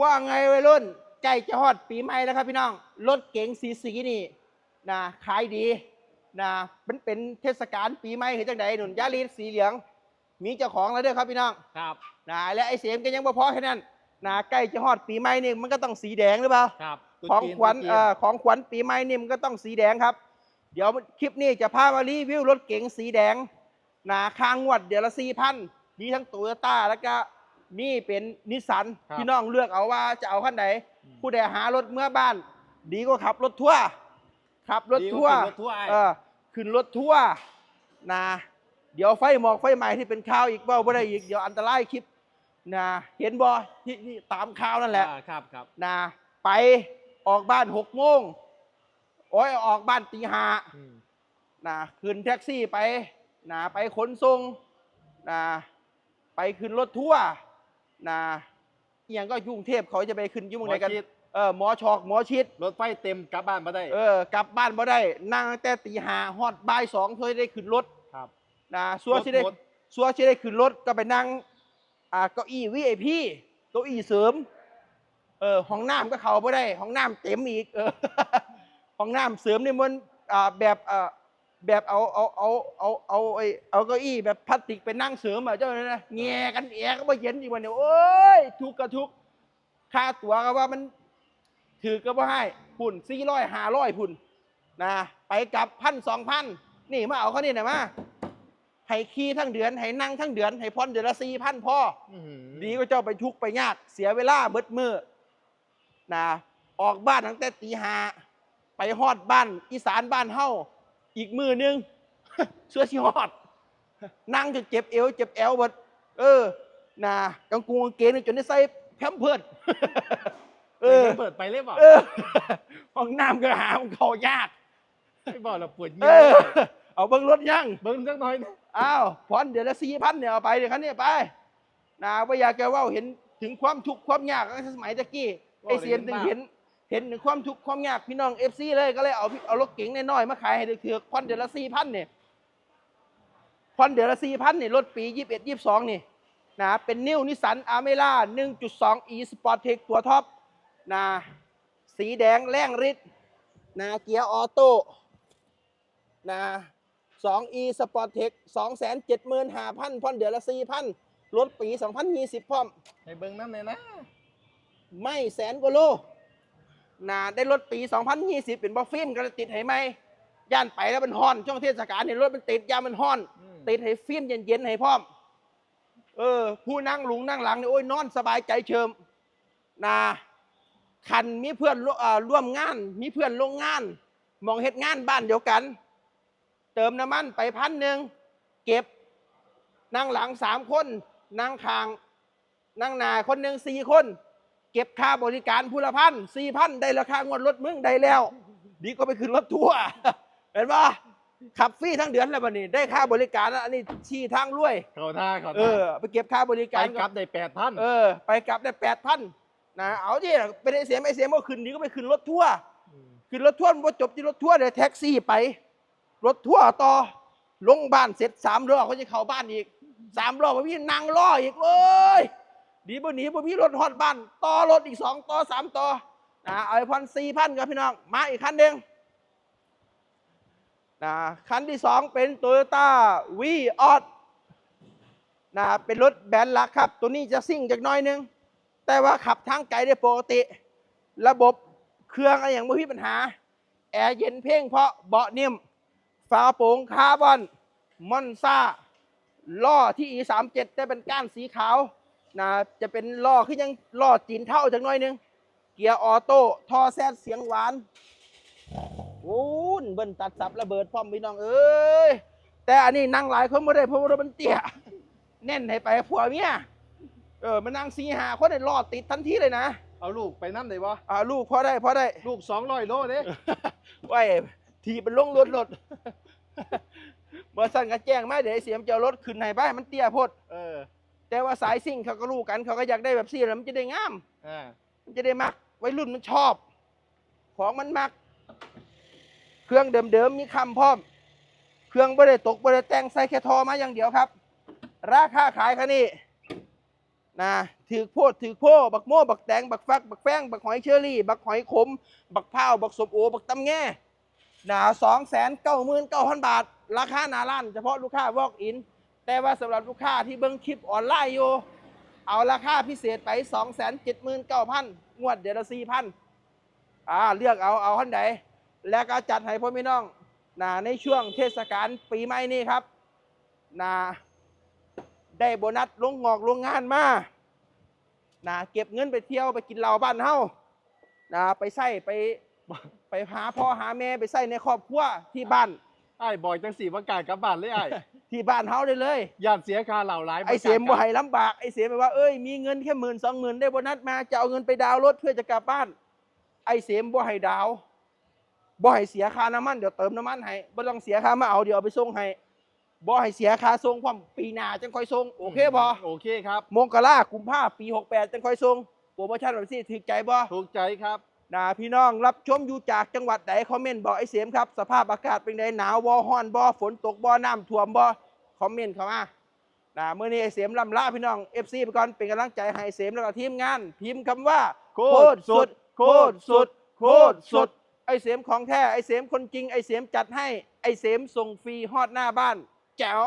ว่าไงวัยรุ่นใกล้จะฮอดปีใหม่แล้วครับพี่น้อง รถเก๋งสีสีนี่นะขายดีนะมันเป็นเทศกาลปีใหม่คือจังใดหนุนยาลีสีเหลือง มีเจ้าของแล้วเด้อครับพี่น้องครับนะและไอ้เสียมก็ยังบ่พอแค่นั้นนะใกล้จะฮอดปีใหม่นี่มันก็ต้องสีแดงหรือเปล่าครับของขวัญตุ๊จีนเอ่อของขวัญปีใหม่นี่มันก็ต้องสีแดงครับ เดี๋ยวคลิปนี้จะพามารีวิวรถเก๋งสีแดงหนาคางงวดเดือนละสี่พันมีทั้งโตโยต้าแล้วก็ มีเป็นนิสสันพี่น้องเลือกเอาว่าจะเอาคันไหนผู้ใดหารถเมื่อบ้าน ดีก็ขับรถทั่วร์ขับรถดีกทั่วว่าร์ขึ้นรถทั่วร์เออขึ้นรถทั่วร์นะ เดี๋ยวไฟหมอกไฟใหม่ที่เป็นข่าวอีกเบ้าบ่ได้อีกเดี๋ยวอันตรายคลิปนะเห็นบ่ที่ที่ตามข่าวนั่นแหละ อ่าครับครับนะไปออกบ้านหกโมงโอ้ยออกบ้านตีห้าอืมนะขึ้นแท็กซี่ไปนะไปขนส่งนะไปขึ้นรถทัวร์ นะอหย่างก็ยุ่งเทพเขาจะไปขึ้นอยุ่งไหนกันหมอชิด เออหมอชอกหมอชิด รถไฟเต็มกลับบ้านมาได้เออกลับบ้านมาได้นั่งตั้งแต่ตีห้าฮอดบ่ายสองเพื่อได้ขึ้นรถครับ นะซัวรถที่ได้รถ ซัวที่ได้ขึ้นรถก็ไปนั่งอ่าเก้าอี้วีไอพีเก้าอี้เสริมเออห้องน้ำก็เข้าไม่ได้ห้องน้ำเต็มอีกเออ ห้องน้ำเสริมนี่มันอ่าแบบอ่า แบบเอาเอาเอาเอาเอาไอ้เอาเก้าอี้แบบพลาสติกไปนั่งเสริมอะเจ้าเนี่ยนะแง่กันแอะก็มาเย็นอีกวันเนี่ยโอ้ยทุกข์กระทุกข์ค่าตั๋วก็ว่ามันถือก็ว่าให้พุ่นสี่ร้อยห้าร้อยพุ่นนะไปกลับพันสองพันนี่มาเอาเขานี่หน่อยมาให้ขี่ทั้งเดือนให้นั่งทั้งเดือนให้พรเดือนละสี่พันพออื้อหือดีก็เจ้าไปทุกข์ไปยากเสียเวลาเบิดมือนะออกบ้านตั้งแต่ตีห้าไปฮอดบ้านอีสานบ้านเฮา อีกมือหนึงเสื้อชิฮอด นั่งจนเจ็บเอว เจ็บแอวเบิดเออนะกางกูกางเกงนี่จนได้ใส่แพมเพิร์ดเออเปิดไปเลยเปล่าเออห้องน้ำก็หาของเขายากไม่บอกเราปวดเยี่เออเอาเบิ้งรถยังเบิ้งสักหน่อยนะอ้าวผ่อนเดือนละสี่พันเนี่ยเอาไปเดี๋ยวคันนี้ไปนะว่าอยากจะเว่าเห็นถึงความทุกข์ความยากตั้งแต่สมัยตะกี้ไอเสียนถึงเห็น เห็นถึงความทุกข์ความยากพี่น้องเอฟซีเลยก็เลยเอาพี่เอารถเก๋งน้อยๆมาขายให้เถือกผ่อนเดือนละสี่พันเนี่ยผ่อนเดือนละสี่พันเนี่ยรถปียี่สิบเอ็ดยี่สิบสองนี่นะเป็นนิวนิสันอาเมล่าหนึ่งจุดสองอีสปอร์ตเทคตัวท็อปนะสีแดงแรงฤทธิ์นะเกียร์ออโต้นะสองอีสปอร์ตเทคสองแสนเจ็ดหมื่นห้าพันผ่อนเดือนละสี่พันรถปีสองพันยี่สิบพร้อมให้เบิ้งน้ำเลยนะ ไม่แสนกว่าโล นะได้รถปี 2020 เป็นบอฟิล์มก็เลยติดให้ไหมย่านไปแล้วมันฮ้อน ช่วงเทศกาลเนี่ยรถมันติดยามมันฮ้อนอืมติดให้ฟิล์มเย็นๆให้พร้อม เออ ผู้นั่งหลุงนั่งหลังเนี่ยโอ้ยนอนสบายใจเชิมนะคันมีเพื่อนร่วอ่าร่วมงาน มีเพื่อนลงงาน มองเฮ็ดงานบ้านเดียวกัน เติมน้ำมันไปพันหนึ่งเก็บนั่งหลังสามคน นั่งคาง นั่งหน้าคนหนึ่งสี่คน เก็บค่าบริการผู้ละพันสี่พันได้ราคางวดรถมึงได้แล้ว ดีก็ไปขึ้นรถทัวร์เห็นปะขับฟรีทั้งเดือนแล้วบัดนี้ ได้ค่าบริการแล้วอันนี้ชี้ทางรวย เขาท่าเขาเอท่าอ ไปเก็บค่าบริไปการกลับได้แปดพันเออ ไปกลับได้แปดพันนะเอาดิไปได้เสียไม่เสียก็ขึ้นดีก็ไปขึ้นรถทัวร์ขึ้นรถทัวร์มันบ่จบที่รถทัวร์เดี๋ยวแท็กซี่ไป รถทัวร์ต่อลงบ้านเสร็จสามรอบเขาจะเข้าบ้านอีกสามรอบพี่นั่งรออีกเว้ย ดีบ่หนีบ่มีรถฮอดบ้าน ต่อรถอีกสองต่อสามต่อนะเอาไอ้พันสี่พันครับพี่น้อง มาอีกคันหนึ่งนะคันที่สองเป็นโตโยต้าวีออดนะเป็นรถแบรนด์หลักครับ ตัวนี้จะซิ่งจากน้อยหนึง แต่ว่าขับทางไกลได้ปกติ ระบบเครื่องอะไรอย่างไม่มีปัญหา แอร์เย็นเพ่งเพราะเบาะนิ่มฝาโปร่งคาร์บอนมอนซ่าล้อที่ E37 แต่เป็นก้านสีขาว นะจะเป็นล้อคือยังล้อจีนเท่าจังหน่อยหนึง เกียร์ออโต้ท่อแซดเสียงหวานโอ้นเบิ้ลตัดสับระเบิดพร้อมพี่น้องเอ้ยแต่อันนี้นั่งหลายคนไม่ได้เพราะว่ารถมันเตี้ยแน่นให้ไปผัวเมียเออมานั่งสีหาคนได้ล้อติดทันทีเลยนะเอาลูกไปน้ำได้บ่อ่าลูกพอได้พอได้ลูกสองร้อยโลเด้ไว้ทีเป็นลงรถรถเมื่อสั่นก็แจ้งมาเดี๋ยวไอ้เสียมจะเอารถขึ้นให้บ้านมันเตี้ยโพดเออ แต่ว่าสายซิ่งเขาก็รู้กัน เขาก็อยากได้แบบซี่แล้วมันจะได้งาม อ่ามันจะได้มักวัยรุ่นมันชอบ ของมันมัก เครื่องเดิมๆมีคำพร้อม เครื่องบ่ได้ตกบ่ได้แต่งใส่แค่ทอมาอย่างเดียวครับ ราคาขายคันนี้นะถือโพดถือโพบักโม่บักแตงบักฟัก บักแป้งบักหอยเชอรี่ บักหอยขม บักพร้าวบักสมโอ บักตำแง่นะสองแสนเก้าหมื่นเก้าพันบาท ราคาหนาล้านเฉพาะลูกค้าวอกอิน แต่ว่าสำหรับลูกค้าที่เบิ่งคลิปออนไลน์อยู่ เอาราคาพิเศษไป 2 7 9 0 0 0 งวดเดือนละ4,000อ่าเลือกเอาเอาท่านใดแล้วก็จัดให้พ่อพี่น้องนะในช่วงเทศกาลปีใหม่นี้ครับนะได้โบนัสลงงอกลงงานมานะเก็บเงินไปเที่ยวไปกินเหล้าบ้านเฮานะไปใส่ไปไปหาพ่อหาแม่ไปใส่ในครอบครัวที่บ้าน ไอ้บอยจังสีประกาศกลับบ้านเลยไอ้ที่บ้านเฮาได้เลย ย่านเสียค่าเหล่าหลายไอ้เสียมบ่ให้ลำบากไอ้เสียมไปว่าเอ้ยมีเงินแค่หมื่นสองหมื่นได้โบนัสมาจะเอาเงินไปดาวน์รถเพื่อจะกลับบ้าน ไอ้เสียมบ่ให้ดาวน์บ่ให้เสียค่าน้ำมันเดี๋ยวเติมน้ำมันให้บ่ต้องเสียค่ามาเอาเดี๋ยวเอาไปส่งให้บ่ให้เสียค่าส่งความปีหน้าจังค่อยส่งโอเคบ่โอเคครับ มกรากุมภาปี68จังค่อยส่งโปรโมชั่นแบบนี้ถูกใจบ่ถูกใจครับ นะพี่น้องรับชมอยู่จากจังหวัดใดคอมเมนต์บอกไอ้เสียมครับ สภาพอากาศเป็นไงหนาวบ่ฮ้อนบ่ฝนตกบ่น้ำท่วมบ่คอมเมนต์เข้ามานะมื้อนี้ไอ้เสียมลำลาพี่น้อง FC ไปก่อนเป็นกำลังใจให้เสียมแล้วก็ทีมงาน พิมพ์คำว่า โคตรสุด โคตรสุด โคตรสุด ไอ้เสียมของแท้ไอ้เสียมคนจริงไอ้เสียมจัดให้ไอ้เสียมส่งฟรีฮอดหน้าบ้าน แจ๋ว